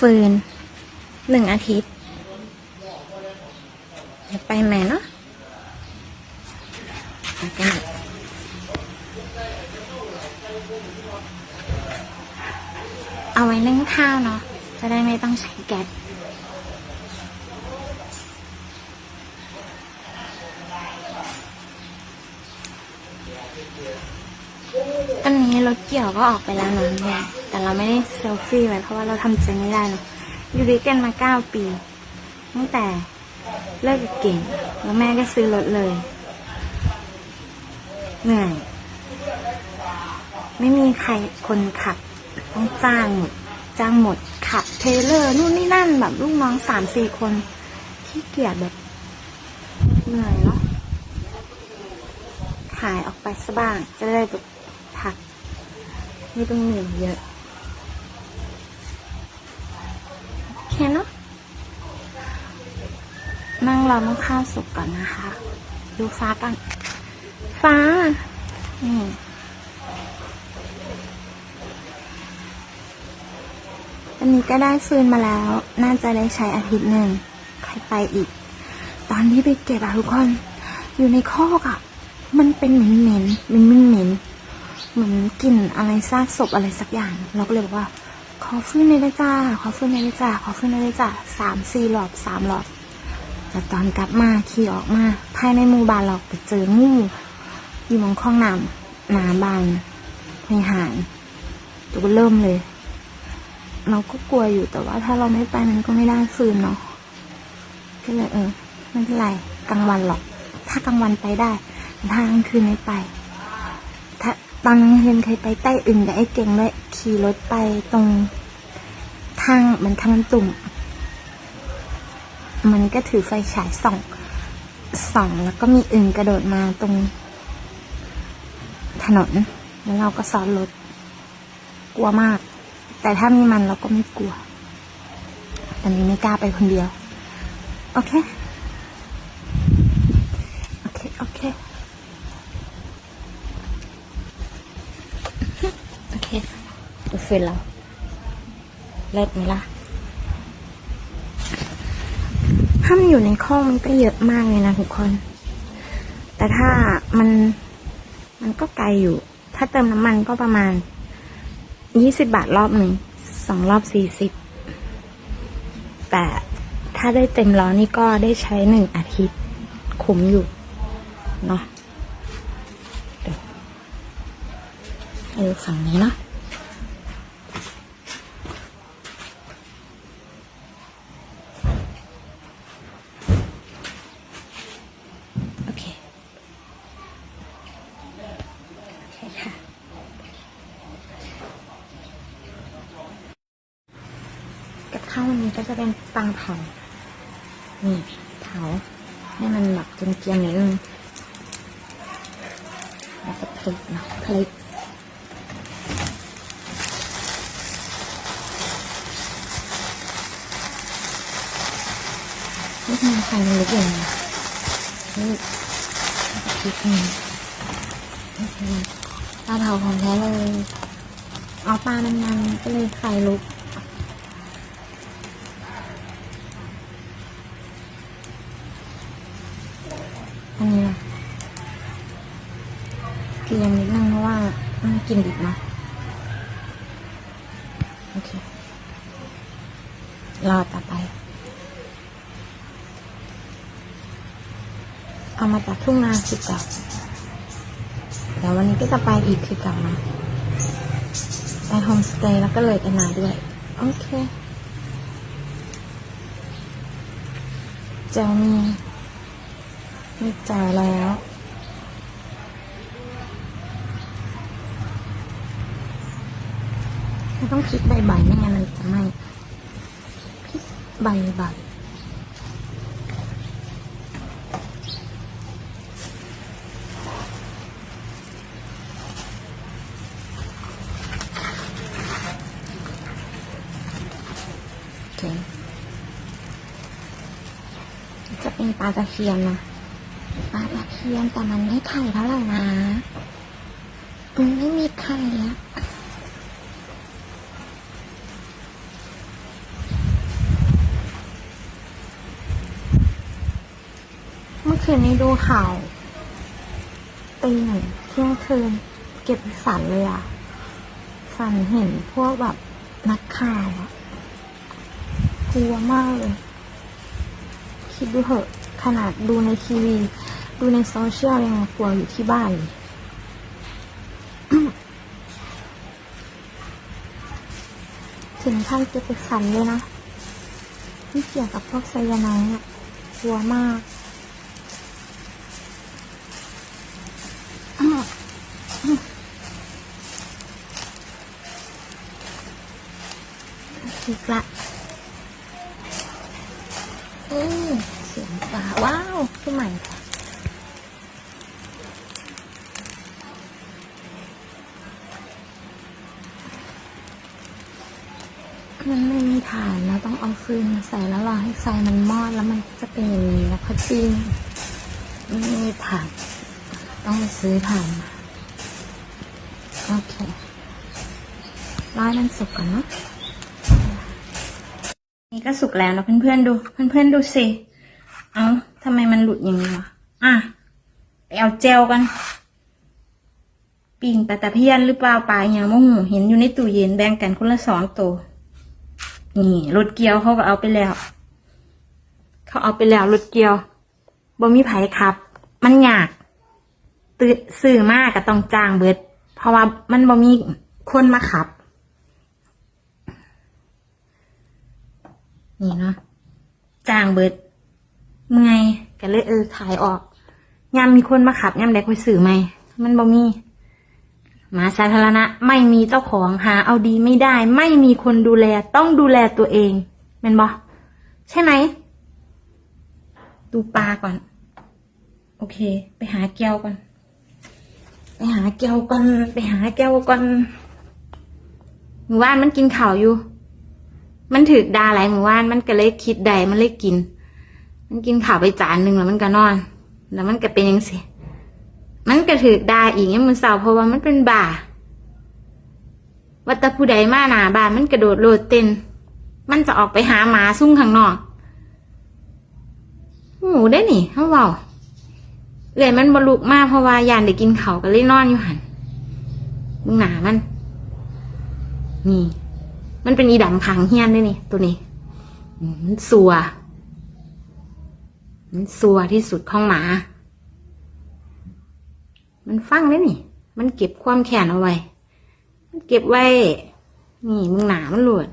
ฟืนหนึ่งอาทิตย์ เดี๋ยวไปใหม่เนาะไปกันเอาไว้นึ่งข้าวเนาะ จะได้ไม่ต้องใช้แก๊ส ตอน นี้รถเกี่ยวก็ออกไปแล้วนะเนี่แต่เราไม่ได้เซลฟี่ไว้เพราะว่าเราทำใจไม่ได้เนอะอยู่ด้วยกันมาเก้าปี ตั้งแต่เลิกกับเก่ง แล้วแม่ก็ซื้อรถเลย เหนื่อย ไม่มีใครคนขับ ต้องจ้างหมด จ้างหมด ขับเทเลอร์นู่นนี่นั่นแบบลูกน้องสามสี่คนขี้เกียจแบบเหนื่อยเนาะขายออกไปซะบ้าง จะได้แบบ ไม่ต้องเหนื่อยเยอะโอเคเนาะนั่งรอมันข้าวสุกก่อนนะคะ ดูฟ้ากันฟ้าอืมอันนี้ก็ได้ฟืนมาแล้ว น่าจะได้ใช้อาทิตย์หนึ่งใครไปอีก ตอนที่ไปเก็บอะทุกคน อยู่ในคอกอะมันเป็นเหม็นเหม็นๆมันเหม็นๆ เหมือนกลิ่นอะไรซากศพอะไรสักอย่าง เราก็เลยบอกว่า ขอฟื้นในได้จ้า ขอฟื้นในได้จ้า ขอฟื้นในได้จ้าสามสี่หลอดสามหลอดแต่ตอนกลับมาขี่ออกมา ภายในหมู่บ้านเราไปเจองูอยู่มองคลองน้ำหนาบานในหารตัวเริ่มเลย เราก็กลัวอยู่แต่ว่าถ้าเราไม่ไปมันก็ไม่ได้ฟืนเนาะก็เลยเออไม่เป็นไรกลางวันหรอก ถ้ากลางวันไปได้ถ้ากลางคืนไม่ไป ตอนกลางคืนเคยไปใต้อึ่งกับไอ้เก่งเลยขี่รถไปตรงทางเหมันทางตุ่ม มันก็ถือไฟฉายส่องส่องแล้วก็มีอึ่งกระโดดมาตรง ถนนแล้วเราก็ซ้อนรถกลัวมาก แต่ถ้ามีมันเราก็ไม่กลัว ตอนนี้ไม่กล้าไปคนเดียว โอเค โอเค โอเค โอเคดู ฟืนเราเลิศไหมล่ะถ้ามันอยู่ในข้องมันก็เยอะมากเลยนะทุกคน แต่ถ้ามันมันก็ไกลอยู่ ถ้าเติมน้ำมันก็ประมาณยี่สิบบาทรอบหนึ่งสองรอบสี่สิบแต่ถ้าได้เต็มล้อนี่ก็ได้ใช้หนึ่งอาทิตย์คุ้มอยู่ เนาะเดี๋ยวดูฝั่งนี้เนาะ โอเค โอเคค่ะ กับข้าววันนี้ก็จะเป็นปังเผา นี่เผาให้มันแบบเกรียมๆนิดนึงแล้วก็พลิกเนาะพลิกนี่ทำไมไฟมันลุกอย่างนี้นี่พลิกนี่โอเคปลาเผาของแท้เลย เอาปลามันมันๆก็เลยไฟลุก อันนี้นะ เกรียมนิดนึงเพราะว่ามันกินดิบเนาะโอเครอต่อไป เอามาจากทุ่งนาคือเก่าเดี๋ยววันนี้ก็จะไปอีกคือเก่านะไปโฮมสเตย์แล้วก็เลยไปนาด้วย โอเคเจ้ามีไม่จ่ายแล้ว ไม่ต้องพลิกใบๆไม่งั้นมันจะไหม้พลิกใบๆโอเคจะเป็นปลาตะเคียนนะปลาตะเคียนแต่มันไม่ไข่เท่าไหร่นะมันไม่มีไข่ คืนนี้ดูข่าวตีหนึ่งเที่ยงคืน เก็บฝันเลยอะฝันเห็นพวกแบบนักข่าวอะกลัวมากเลย คิดดูเหอะ ขนาดดูในทีวี ดูในโซเชียลยังกลัวอยู่ที่บ้านเลยถึงขั้นจะไปฝันเลยนะที่เกี่ยวกับพวกไซยาไนด์อะกลัวมาก อีกละอืมเสียงปลาว้าวขึ้นใหม่ค่ะมันไม่มีฐานนะต้องเอาฟืนมาใส่แล้วรอให้ไฟมันมอดแล้วมันจะเป็นอย่างนี้แล้วก็จิ้มไม่มีฐานต้องไปซื้อฐานมาโอเครอให้มันสุกก่อนเนาะ นี่ก็สุกแล้วนะเพื่อนๆดูเพื่อนๆดูสิเอ้าทำไมมันหลุดอย่างนี้วะอะไปเอาเจลกันปิ่งปลาตะเพียนหรือเปล่าปลาอย่างโมหูเห็นอยู่ในตู้เย็นแบ่งกันคนละสองตัวนี่รถเกียวเขาก็เอาไปแล้ว เขาเอาไปแล้วรถเกียวบ่มีไผขับ มันยากตื่นซื้อมากก็ต้องจ้างเบิด เพราะว่ามันบ่มีคนมาขับ นี่เนาะจ้างเบิดเมื่อยก็เลยเออขายออกยามมีคนมาขับยามใดค่อยซื้อไหมมันบ่มีหมาสาธารณะไม่มีเจ้าของหาเอาดีไม่ได้ ไม่มีคนดูแลต้องดูแลตัวเองเป็นบอใช่ไหม ดูปลาก่อน โอเค ไปหาแก้วก่อน ไปหาแก้วก่อน ไปหาแก้วก่อนหมู่บ้านมันกินข่าวอยู่ มันถือดาหลายหมู่บ้านมันก็เลยคิดใดมันเลยกิน มันกินข่าวไปจานหนึ่งแล้วมันก็นอน แล้วมันก็เป็นยังสิมันก็ถือดาอีกเนี่ยามมันเศร้าเพราะว่ามันเป็นบ่าวัตผู้ใดมาหนาบ้านมันกระโดดโลดเต้น มันจะออกไปหาหมาซุ่งข้างนอกหมูได้หนี่เขาบอื่อยมันบลุกมากเพราะว่ายานได้กินเขาวก็เลยนอนอยู่หันมึงหนามัน นี่ มันเป็นอีดำขังเฮียนด้วยนี่ ตัวนี้มันสัว มันสัวที่สุดของหมา มันฟังเลยนี่ มันเก็บความแค้นเอาไว้ มันเก็บไว้ นี่มึงหนามันหลวด